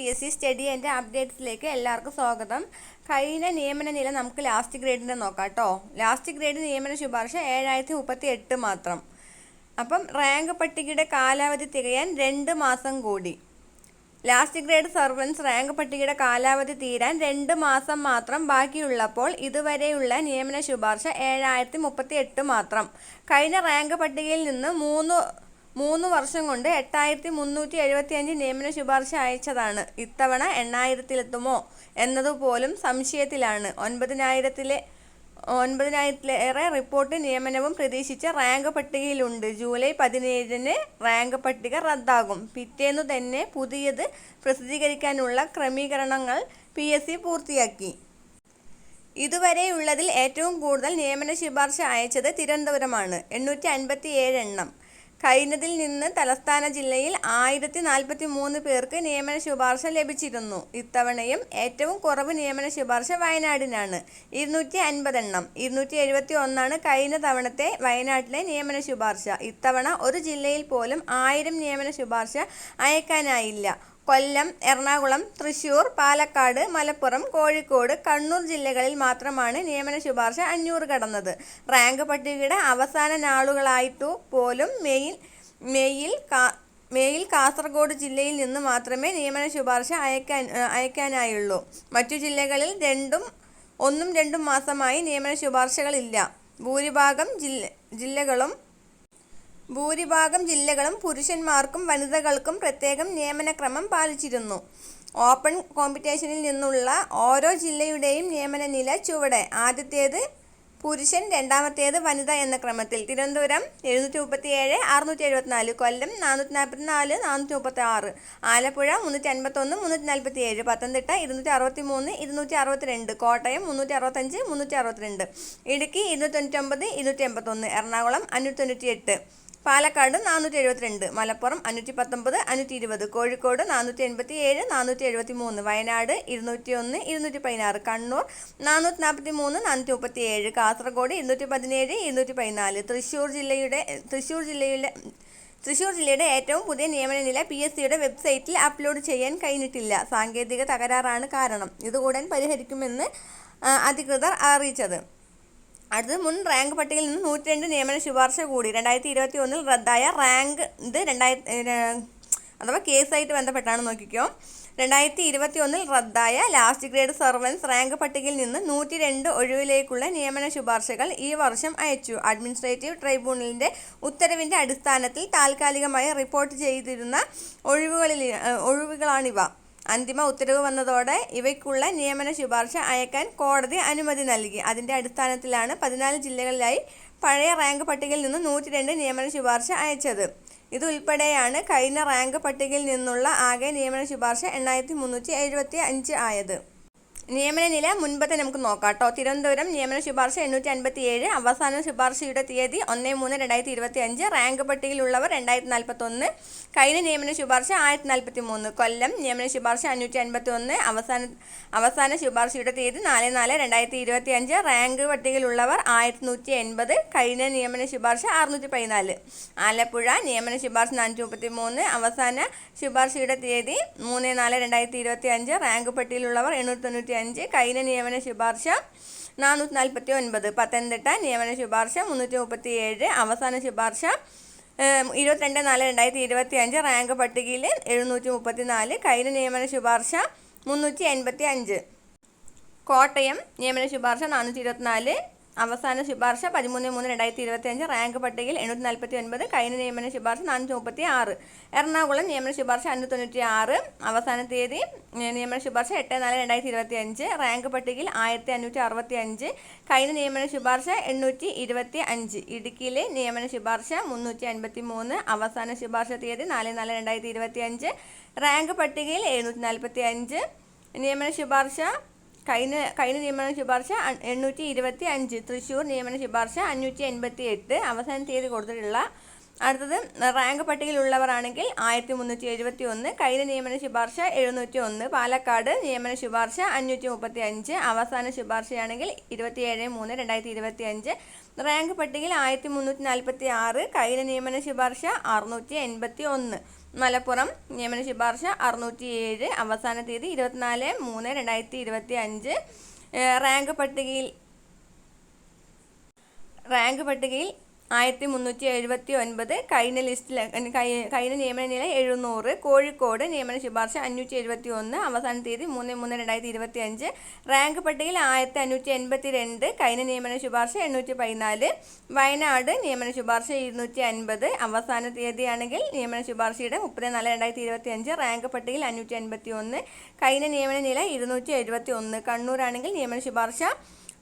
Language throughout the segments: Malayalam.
P S C study and അപ്ഡേറ്റ്സിലേക്ക് എല്ലാവർക്കും സ്വാഗതം. കഴിഞ്ഞ നിയമന നില നമുക്ക് ലാസ്റ്റ് ഗ്രേഡിന്റെ നോക്കാം കേട്ടോ ലാസ്റ്റ് ഗ്രേഡ് നിയമന ശുപാർശ ഏഴായിരത്തി മുപ്പത്തി എട്ട് മാത്രം. അപ്പം റാങ്ക് പട്ടികയുടെ കാലാവധി തികയാൻ രണ്ട് മാസം കൂടി. ലാസ്റ്റ് ഗ്രേഡ് സർവൻസ് റാങ്ക് പട്ടികയുടെ കാലാവധി തീരാൻ രണ്ട് മാസം മാത്രം ബാക്കിയുള്ളപ്പോൾ ഇതുവരെയുള്ള നിയമന ശുപാർശ ഏഴായിരത്തി മുപ്പത്തി എട്ട് മാത്രം. കഴിഞ്ഞ റാങ്ക് പട്ടികയിൽ നിന്ന് മൂന്ന് മൂന്ന് വർഷം കൊണ്ട് എട്ടായിരത്തി മുന്നൂറ്റി എഴുപത്തി അഞ്ച് നിയമന ശുപാർശ അയച്ചതാണ്. ഇത്തവണ എണ്ണായിരത്തിലെത്തുമോ എന്നതുപോലും സംശയത്തിലാണ്. ഒൻപതിനായിരത്തിലെ ഒൻപതിനായിരത്തിലേറെ റിപ്പോർട്ട് നിയമനവും പ്രതീക്ഷിച്ച റാങ്ക് പട്ടികയിലുണ്ട് ജൂലൈ പതിനേഴിന് റാങ്ക് പട്ടിക റദ്ദാകും. പിറ്റേന്നു തന്നെ പുതിയത് പ്രസിദ്ധീകരിക്കാനുള്ള ക്രമീകരണങ്ങൾ പി എസ് സി പൂർത്തിയാക്കി. ഇതുവരെയുള്ളതിൽ ഏറ്റവും കൂടുതൽ നിയമന ശുപാർശ അയച്ചത് തിരുവനന്തപുരമാണ്. എണ്ണൂറ്റി അൻപത്തി ഏഴ് എണ്ണം. കഴിഞ്ഞതിൽ നിന്ന് തലസ്ഥാന ജില്ലയിൽ ആയിരത്തി നാൽപ്പത്തി മൂന്ന് പേർക്ക് നിയമന ശുപാർശ ലഭിച്ചിരുന്നു. ഇത്തവണയും ഏറ്റവും കുറവ് നിയമന ശുപാർശ വയനാടിനാണ്. ഇരുന്നൂറ്റി അൻപതെണ്ണം ഇരുന്നൂറ്റി എഴുപത്തി ഒന്നാണ് കഴിഞ്ഞ തവണത്തെ വയനാട്ടിലെ നിയമന ശുപാർശ. ഇത്തവണ ഒരു ജില്ലയിൽ പോലും ആയിരം നിയമന ശുപാർശ അയക്കാനായില്ല. കൊല്ലം എറണാകുളം തൃശൂർ പാലക്കാട് മലപ്പുറം കോഴിക്കോട് കണ്ണൂർ ജില്ലകളിൽ മാത്രമാണ് നിയമന ശുപാർശ അഞ്ഞൂറ് കടന്നത്. റാങ്ക് പട്ടികയുടെ അവസാന നാളുകളായിട്ടു പോലും മെയിൽ മെയിൽ മെയിൽ കാസർഗോഡ് ജില്ലയിൽ നിന്ന് മാത്രമേ നിയമന ശുപാർശ അയക്കാൻ അയക്കാനായുള്ളൂ. മറ്റു ജില്ലകളിൽ രണ്ടും ഒന്നും രണ്ടും മാസമായി നിയമന ശുപാർശകളില്ല. ഭൂരിഭാഗം ജില്ല ജില്ലകളും ഭൂരിഭാഗം ജില്ലകളും പുരുഷന്മാർക്കും വനിതകൾക്കും പ്രത്യേകം നിയമനക്രമം പാലിച്ചിരുന്നു. ഓപ്പൺ കോമ്പറ്റീഷനിൽ നിന്നുള്ള ഓരോ ജില്ലയുടെയും നിയമന നില ചുവടെ. ആദ്യത്തേത് പുരുഷൻ രണ്ടാമത്തേത് വനിത എന്ന ക്രമത്തിൽ. തിരുവനന്തപുരം എഴുന്നൂറ്റി മുപ്പത്തി ഏഴ് അറുന്നൂറ്റി എഴുപത്തിനാല് കൊല്ലം നാനൂറ്റി നാൽപ്പത്തി നാല് നാനൂറ്റി മുപ്പത്തി ആറ് ആലപ്പുഴ മുന്നൂറ്റി അൻപത്തൊന്ന് മുന്നൂറ്റി നാൽപ്പത്തി ഏഴ് പത്തനംതിട്ട ഇരുന്നൂറ്റി അറുപത്തി മൂന്ന് ഇരുന്നൂറ്റി അറുപത്തിരണ്ട് കോട്ടയം മുന്നൂറ്റി അറുപത്തഞ്ച് മുന്നൂറ്റി അറുപത്തിരണ്ട് ഇടുക്കി ഇരുന്നൂറ്റി തൊണ്ണൂറ്റൊമ്പത് ഇരുന്നൂറ്റി എൺപത്തൊന്ന് എറണാകുളം അഞ്ഞൂറ്റി തൊണ്ണൂറ്റി എട്ട് പാലക്കാട് നാനൂറ്റി എഴുപത്തിരണ്ട് മലപ്പുറം അഞ്ഞൂറ്റി പത്തൊമ്പത് അഞ്ഞൂറ്റി ഇരുപത് കോഴിക്കോട് നാനൂറ്റി എൺപത്തി ഏഴ് നാനൂറ്റി എഴുപത്തി മൂന്ന് വയനാട് ഇരുന്നൂറ്റി ഒന്ന് ഇരുന്നൂറ്റി പതിനാറ് കണ്ണൂർ നാനൂറ്റി നാൽപ്പത്തി മൂന്ന് നാനൂറ്റി മുപ്പത്തി ഏഴ് കാസർഗോഡ് ഇരുന്നൂറ്റി പതിനേഴ് ഇരുന്നൂറ്റി പതിനാല് തൃശ്ശൂർ ജില്ലയുടെ തൃശ്ശൂർ ജില്ലയിലെ തൃശ്ശൂർ ജില്ലയുടെ ഏറ്റവും പുതിയ നിയമന നില പി എസ് സിയുടെ വെബ്സൈറ്റിൽ അപ്ലോഡ് ചെയ്യാൻ കഴിഞ്ഞിട്ടില്ല. സാങ്കേതിക തകരാറാണ് കാരണം. ഇത് ഉടൻ പരിഹരിക്കുമെന്ന് അധികൃതർ അറിയിച്ചത്. അടുത്തത് മുൻ റാങ്ക് പട്ടികയിൽ നിന്ന് നൂറ്റി രണ്ട് നിയമന ശുപാർശ കൂടി. രണ്ടായിരത്തി ഇരുപത്തി ഒന്നിൽ റദ്ദായ റാങ്ക് ഇത് രണ്ടായിരത്തി അഥവാ കേസായിട്ട് ബന്ധപ്പെട്ടാണ് നോക്കിക്കോ. രണ്ടായിരത്തി ഇരുപത്തി ഒന്നിൽ റദ്ദായ ലാസ്റ്റ് ഗ്രേഡ് സർവൻസ് റാങ്ക് പട്ടികയിൽ നിന്ന് നൂറ്റി രണ്ട് ഒഴിവിലേക്കുള്ള നിയമന ശുപാർശകൾ ഈ വർഷം അയച്ചു. അഡ്മിനിസ്ട്രേറ്റീവ് ട്രൈബ്യൂണലിന്റെ ഉത്തരവിന്റെ അടിസ്ഥാനത്തിൽ താൽക്കാലികമായി റിപ്പോർട്ട് ചെയ്തിരുന്ന ഒഴിവുകളിൽ ഒഴിവുകളാണിവ. അന്തിമ ഉത്തരവ് വന്നതോടെ ഇവയ്ക്കുള്ള നിയമന ശുപാർശ അയക്കാൻ കോടതി അനുമതി നൽകി. അതിന്റെ അടിസ്ഥാനത്തിലാണ് പതിനാല് ജില്ലകളിലായി പഴയ റാങ്ക് പട്ടികയിൽ നിന്ന് നൂറ്റി രണ്ട് നിയമന ശുപാർശ അയച്ചത്. ഇതുൾപ്പെടെയാണ് കഴിഞ്ഞ റാങ്ക് പട്ടികയിൽ നിന്നുള്ള ആകെ നിയമന ശുപാർശ എണ്ണായിരത്തി മുന്നൂറ്റി എഴുപത്തി അഞ്ച് ആയത്. നിയമന നില മുൻപത്തെ നമുക്ക് നോക്കാം കേട്ടോ. തിരുവനന്തപുരം നിയമന ശുപാർശ എണ്ണൂറ്റി അൻപത്തി ഏഴ് അവസാന ശുപാർശയുടെ തീയതി ഒന്ന് മൂന്ന് രണ്ടായിരത്തി ഇരുപത്തി അഞ്ച് റാങ്ക് പട്ടികയിലുള്ളവർ രണ്ടായിരത്തി നാൽപ്പത്തൊന്ന് കഴിഞ്ഞ നിയമന ശുപാർശ ആയിരത്തി നാൽപ്പത്തി മൂന്ന് കൊല്ലം നിയമന ശുപാർശ അഞ്ഞൂറ്റി അൻപത്തി ഒന്ന് അവസാന അവസാന ശുപാർശയുടെ തീയതി നാല് നാല് രണ്ടായിരത്തി ഇരുപത്തി അഞ്ച് റാങ്ക് പട്ടികയിലുള്ളവർ ആയിരത്തി നൂറ്റി എൺപത് കഴിഞ്ഞ നിയമന ശുപാർശ അറുന്നൂറ്റി പതിനാല് ആലപ്പുഴ നിയമന ശുപാർശ നാനൂറ്റി മുപ്പത്തി മൂന്ന് അവസാന ശുപാർശയുടെ തീയതി മൂന്ന് നാല് രണ്ടായിരത്തി ഇരുപത്തി അഞ്ച് റാങ്ക് പട്ടികയിലുള്ളവർ എണ്ണൂറ്റി തൊണ്ണൂറ്റി അഞ്ച് കൈന നിയമന ശുപാർശ നാനൂറ്റി നാൽപ്പത്തി ഒൻപത് പത്തനംതിട്ട നിയമന ശുപാർശ മുന്നൂറ്റി മുപ്പത്തി ഏഴ് അവസാന ശുപാർശ ഇരുപത്തിരണ്ട് നാല് രണ്ടായിരത്തി ഇരുപത്തി അഞ്ച് റാങ്ക് പട്ടികയിൽ എഴുന്നൂറ്റി മുപ്പത്തി നാല് കൈന നിയമന ശുപാർശ മുന്നൂറ്റി എൺപത്തി അഞ്ച് കോട്ടയം നിയമന ശുപാർശ നാനൂറ്റി ഇരുപത്തിനാല് അവസാന ശുപാർശ പതിമൂന്ന് മൂന്ന് രണ്ടായിരത്തി ഇരുപത്തി അഞ്ച് റാങ്ക് പട്ടികയിൽ എണ്ണൂറ്റി നാൽപ്പത്തി ഒൻപത് കഴിഞ്ഞ നിയമന ശുപാർശ നാനൂറ്റി മുപ്പത്തി ആറ് എറണാകുളം നിയമന ശുപാർശ അഞ്ഞൂറ്റി തൊണ്ണൂറ്റി ആറ് അവസാന തീയതി നിയമന ശുപാർശ എട്ട് നാല് രണ്ടായിരത്തി ഇരുപത്തി അഞ്ച് റാങ്ക് പട്ടികയിൽ ആയിരത്തി അഞ്ഞൂറ്റി അറുപത്തി അഞ്ച് കഴിഞ്ഞ നിയമന ശുപാർശ എണ്ണൂറ്റി ഇരുപത്തി അഞ്ച് ഇടുക്കിയിലെ നിയമന ശുപാർശ മുന്നൂറ്റി അൻപത്തി മൂന്ന് അവസാന ശുപാർശ തീയതി നാല് നാല് രണ്ടായിരത്തി ഇരുപത്തി അഞ്ച് റാങ്ക് പട്ടികയിൽ എഴുന്നൂറ്റി നാൽപ്പത്തി അഞ്ച് നിയമന ശുപാർശ കഴിഞ്ഞ കഴിഞ്ഞ നിയമന ശുപാർശ എണ്ണൂറ്റി ഇരുപത്തി അഞ്ച്. തൃശ്ശൂർ നിയമന ശുപാർശ അഞ്ഞൂറ്റി എൺപത്തി എട്ട്. അവസാന തീയതി കൊടുത്തിട്ടുള്ള അടുത്തത് റാങ്ക് പട്ടികയിലുള്ളവരാണെങ്കിൽ ആയിരത്തി മുന്നൂറ്റി എഴുപത്തി ഒന്ന്. കഴിഞ്ഞ നിയമന ശുപാർശ എഴുന്നൂറ്റി ഒന്ന്. പാലക്കാട് നിയമന ശുപാർശ അഞ്ഞൂറ്റി മുപ്പത്തി അഞ്ച്. അവസാന ശുപാർശയാണെങ്കിൽ ഇരുപത്തിയേഴ് മൂന്ന് രണ്ടായിരത്തി ഇരുപത്തി അഞ്ച്. റാങ്ക് പട്ടികയിൽ ആയിരത്തി മുന്നൂറ്റി നാൽപ്പത്തി ആറ്. കഴിഞ്ഞ നിയമന ശുപാർശ അറുന്നൂറ്റി എൺപത്തി ഒന്ന്. മലപ്പുറം നിയമന ശുപാർശ അറുന്നൂറ്റി ഏഴ് അവസാന തീയതി ഇരുപത്തിനാല് മൂന്ന് രണ്ടായിരത്തി ഇരുപത്തി അഞ്ച് റാങ്ക് പട്ടികയിൽ റാങ്ക് പട്ടികയിൽ ആയിരത്തി മുന്നൂറ്റി എഴുപത്തി ഒൻപത് കഴിഞ്ഞ ലിസ്റ്റിൽ കഴിഞ്ഞ നിയമന നില എഴുന്നൂറ് കോഴിക്കോട് നിയമന ശുപാർശ അഞ്ഞൂറ്റി എഴുപത്തി ഒന്ന് അവസാന തീയതി മൂന്ന് മൂന്ന് രണ്ടായിരത്തി ഇരുപത്തി അഞ്ച് റാങ്ക് പട്ടികയിൽ ആയിരത്തി അഞ്ഞൂറ്റി എൺപത്തി രണ്ട് കഴിഞ്ഞ നിയമന ശുപാർശ എണ്ണൂറ്റി പതിനാല് വയനാട് നിയമന ശുപാർശ ഇരുന്നൂറ്റി അൻപത് അവസാന തീയതിയാണെങ്കിൽ നിയമന ശുപാർശയുടെ മുപ്പത് നാല് രണ്ടായിരത്തി ഇരുപത്തി അഞ്ച് റാങ്ക് പട്ടികയിൽ അഞ്ഞൂറ്റി അൻപത്തി ഒന്ന് കഴിഞ്ഞ നിയമന നില ഇരുന്നൂറ്റി എഴുപത്തി ഒന്ന് കണ്ണൂരാണെങ്കിൽ നിയമന ശുപാർശ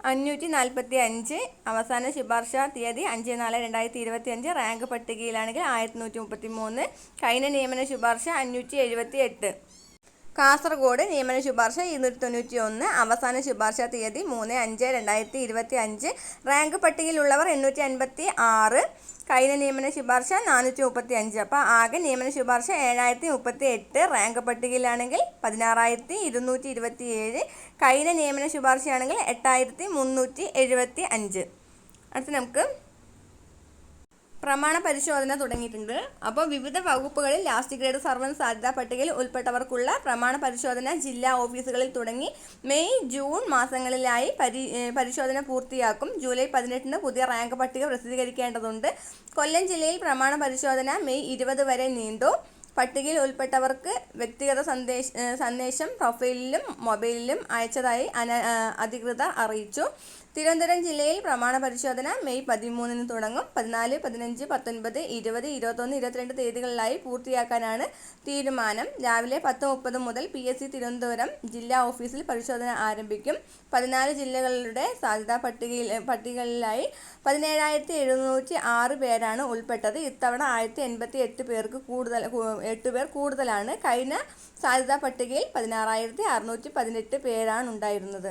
അഞ്ഞൂറ്റി നാൽപ്പത്തി അഞ്ച് അവസാന ശുപാർശ തീയതി അഞ്ച് നാല് രണ്ടായിരത്തി ഇരുപത്തി അഞ്ച് റാങ്ക് പട്ടികയിലാണെങ്കിൽ ആയിരത്തി നൂറ്റി മുപ്പത്തി മൂന്ന് കഴിഞ്ഞ നിയമന ശുപാർശ അഞ്ഞൂറ്റി എഴുപത്തി എട്ട് കാസർഗോഡ് നിയമന ശുപാർശ ഇരുന്നൂറ്റി തൊണ്ണൂറ്റി ഒന്ന് അവസാന ശുപാർശ തീയതി മൂന്ന് അഞ്ച് രണ്ടായിരത്തി ഇരുപത്തി അഞ്ച് റാങ്ക് പട്ടികയിലുള്ളവർ എണ്ണൂറ്റി അൻപത്തി ആറ് കഴിഞ്ഞ നിയമന ശുപാർശ നാനൂറ്റി മുപ്പത്തി അഞ്ച് അപ്പോൾ ആകെ നിയമന ശുപാർശ ഏഴായിരത്തി മുപ്പത്തി എട്ട് റാങ്ക് പട്ടികയിലാണെങ്കിൽ പതിനാറായിരത്തി ഇരുന്നൂറ്റി ഇരുപത്തി ഏഴ് കഴിഞ്ഞ നിയമന ശുപാർശയാണെങ്കിൽ എട്ടായിരത്തി മുന്നൂറ്റി എഴുപത്തി അഞ്ച് അടുത്ത് നമുക്ക് പ്രമാണ പരിശോധന തുടങ്ങിയിട്ടുണ്ട്. അപ്പോൾ വിവിധ വകുപ്പുകളിൽ ലാസ്റ്റ് ഗ്രേഡ് സർവൻസ് സാധ്യതാ പട്ടികയിൽ ഉൾപ്പെട്ടവർക്കുള്ള പ്രമാണ പരിശോധന ജില്ലാ ഓഫീസുകളിൽ തുടങ്ങി മെയ് ജൂൺ മാസങ്ങളിലായി പരി പരിശോധന പൂർത്തിയാക്കും. ജൂലൈ പതിനെട്ടിന് പുതിയ റാങ്ക് പട്ടിക പ്രസിദ്ധീകരിക്കേണ്ടതുണ്ട്. കൊല്ലം ജില്ലയിൽ പ്രമാണ പരിശോധന മെയ് ഇരുപത് വരെ നീണ്ടു. പട്ടികയിൽ ഉൾപ്പെട്ടവർക്ക് വ്യക്തിഗത സന്ദേശ സന്ദേശം പ്രൊഫൈലിലും മൊബൈലിലും അയച്ചതായി അധികൃതർ അറിയിച്ചു. തിരുവനന്തപുരം ജില്ലയിൽ പ്രമാണ പരിശോധന മെയ് പതിമൂന്നിന് തുടങ്ങും. പതിനാല് പതിനഞ്ച് പത്തൊൻപത് ഇരുപത് ഇരുപത്തൊന്ന് ഇരുപത്തിരണ്ട് തീയതികളിലായി പൂർത്തിയാക്കാനാണ് തീരുമാനം. രാവിലെ പത്ത് മുപ്പത് മുതൽ പി എസ് സി തിരുവനന്തപുരം ജില്ലാ ഓഫീസിൽ പരിശോധന ആരംഭിക്കും. പതിനാല് ജില്ലകളുടെ സാധ്യതാ പട്ടികയിൽ പട്ടികകളിലായി പതിനേഴായിരത്തി എഴുന്നൂറ്റി ആറ് പേരാണ് ഉൾപ്പെട്ടത്. ഇത്തവണ ആയിരത്തി എൺപത്തി എട്ട് പേർക്ക് കൂടുതൽ എട്ട് പേർ കൂടുതലാണ്. കഴിഞ്ഞ സാധ്യതാ പട്ടികയിൽ പതിനാറായിരത്തി അറുന്നൂറ്റി പതിനെട്ട് പേരാണ് ഉണ്ടായിരുന്നത്.